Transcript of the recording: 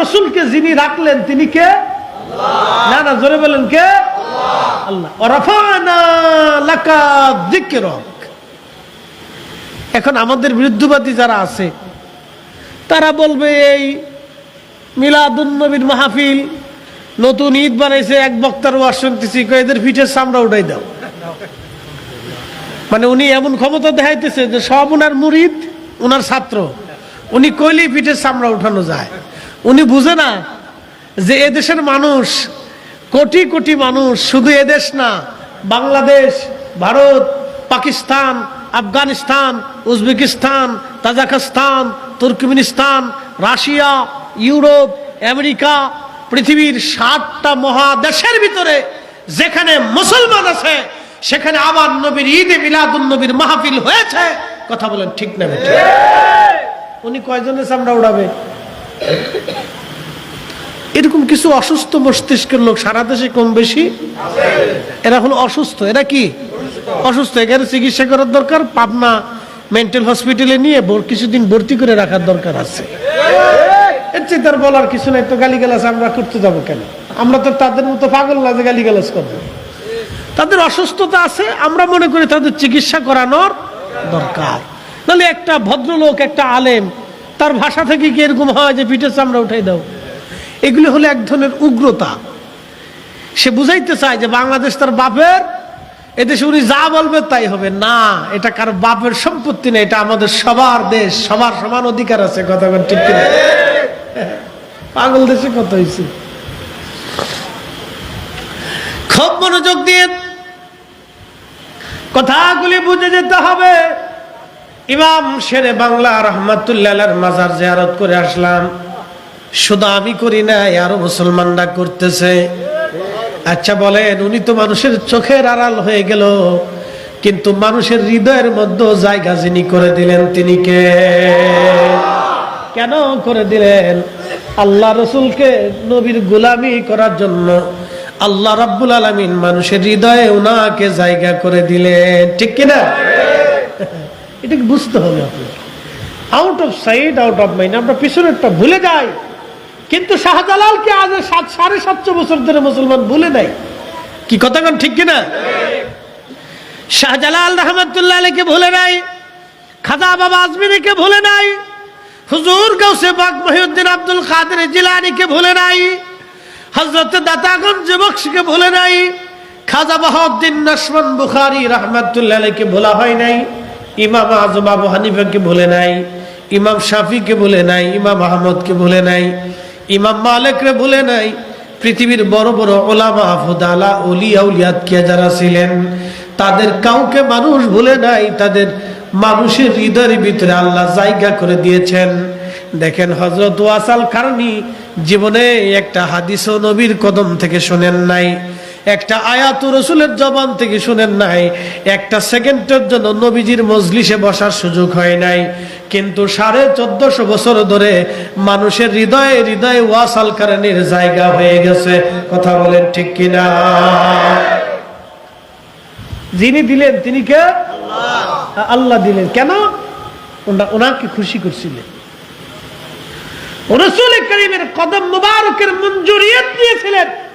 রসুলকে যিনি রাখলেন, তিনি কে? না না, জোরে বলেন কে। এখন আমাদের বিরুদ্ধবাদী যারা আছে, তারা বলবে, এই মিলাদুন নবীর মাহফিল নতুন ঈদ বানাইছে, এক বক্তার ওয়াজ শুনতেছি এদের পিঠের চামড়া উঠাই দাও। মানে উনি এমন ক্ষমতা দেখাইতেছে যে সব উনার মুরিদ, উনার ছাত্র। উনি কইলেই পিঠের চামড়া উঠানো যায়। উনি বুঝে না যে এদেশের মানুষ কোটি কোটি মানুষ শুধু এদেশ না Bangladesh Bharat Pakistan Afghanistan Uzbekistan Tajikistan Turkmenistan Russia Europe America পৃথিবীর ষাটটা মহাদেশের ভিতরে যেখানে মুসলমান আছে সেখানে আবার নবীর ঈদে মিলাদুন নবীর মাহফিল হয়েছে। কথা বলেন ঠিক না? উনি কয়জনের চামড়া উড়াবে? কিছু অসুস্থ মস্তিষ্কের লোক, সারা দেশে কম বেশি। এরা হলো অসুস্থ। এরা কি? অসুস্থ। এখানে চিকিৎসা করার দরকার, পাবনা মেন্টাল হসপিটালে নিয়ে কিছুদিন ভর্তি করে রাখার দরকার আছে। এর চেয়ে তার বলার কিছু নাই। তো গালি আমরা করতে যাব কেন? আমরা তো তাদের মতো পাগল না যে গালি করব। তাদের অসুস্থতা আছে, আমরা মনে করি তাদের চিকিৎসা করানোর দরকার। নাহলে একটা ভদ্রলোক, একটা আলেম, তার ভাষা থেকে কি এরকম হয় যে পিঠের চামড়া উঠাই দাও? এগুলি হলো এক ধরনের উগ্রতা। সে বুঝাইতে চায় যে বাংলাদেশ তার বাপের, এদেশে উনি যা বলবে তাই হবে। না, এটা কারও বাপের সম্পত্তি নেই এটা আমাদের সবার দেশ, সবার সমান অধিকার আছে, কথা ঠিক কিনা? পাগল দেশে কত হয়েছে খুব মনোযোগ দিয়ে কথাগুলি বুঝে যেতে হবে। ইমাম শেরে বাংলা রহমাতুল্লাহ মাজার জিয়ারত করে আসলাম। শুধু আমি করি না আরও মুসলমানরা করতেছে। আচ্ছা বলেন, উনি তো মানুষের চোখের আড়াল হয়ে গেল, কিন্তু মানুষের হৃদয়ের মধ্যে জায়গা যিনি করে দিলেন, তিনি কে? কেন করে দিলেন? আল্লাহ রসুলকে নবীর গোলামি করার জন্য আল্লাহ রাব্বুল আলমিন মানুষের হৃদয়ে ওনাকে জায়গা করে দিলেন। ঠিক কিনা এটাকে বুঝতে হবে আপনার out of side out of mind আমরা পিছনেরটা ভুলে যাই। কিন্তু শাহজালালকে আজ সাত, সাড়ে সাতশো বছর ধরে মুসলমান ভুলে নাই। কি কথাক্ষণ ঠিক কিনা? শাহজালাল রহমতুল্লাহ আলীকে ভুলে নাই, খাজা বাবা আজমিরিকে ভুলে নাই, হুজুর গৌসে বাগ মহিউদ্দিন আব্দুল কাদের জিলানিকে ভুলে নাই হজরত দাতাগঞ্জ বক্সকে ভুলে নাই, খাজা বাহাউদ্দিন নসমান বুখারি রহমতুল্লাহ আলীকে ভোলা হয় নাই, ইমাম আজম আবু হানিফাকে ভুলে নাই, ইমাম শাফিকে ভুলে নাই, ইমাম আহমদকে ভুলে নাই ইমাম মালিকরে ভুলে নাই, পৃথিবীর বড় বড় ওলামা, ফুদালা, উলিয়া, উলিয়াতকিয়া যারা ছিলেন, তাদের কাউকে মানুষ ভুলে নাই, তাদের মানুষের হৃদয়ের ভিতরে আল্লাহ জায়গা করে দিয়েছেন। দেখেন হজরত ওয়াসাল কারণী জীবনে একটা হাদিস নবীর কদম থেকে শোনেন নাই। একটা আয়াত রসুলের জবান থেকে শুনেন নাই, একটা সেকেন্ডের জন্য নবীজির মজলিসে বসার সুযোগ হয় নাই। কিন্তু সাড়ে চোদ্দশো বছর ধরে মানুষের হৃদয়ে হৃদয়ে ওয়াসাল কারণের জায়গা হয়ে গেছে। কথা বলেন ঠিক কিনা? যিনি দিলেন, তিনি কে? আল্লাহ। দিলেন। কেন? ওনা- ওনাকে খুশি করছিলেন রসুল করিমের কদম মুবারকের মঞ্জুরিয়ত নিয়েছিলেন